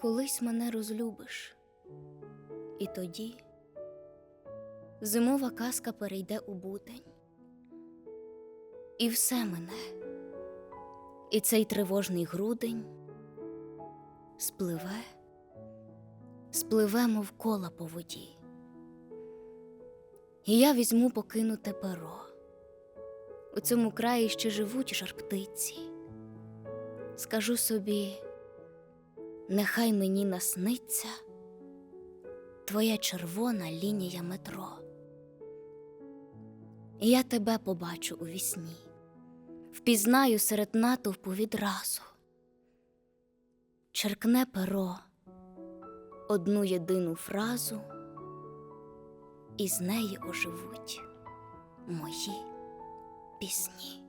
колись мене розлюбиш, і тоді зимова казка перейде у будень, і все мене, і цей тривожний грудень спливе, спливе, мов кола по воді. І я візьму покинуте перо. У цьому краї ще живуть жар-птиці. Скажу собі, нехай мені насниться твоя червона лінія метро. Я тебе побачу у вісні, впізнаю серед натовпу відразу. Черкне перо одну єдину фразу, і з неї оживуть мої пісні.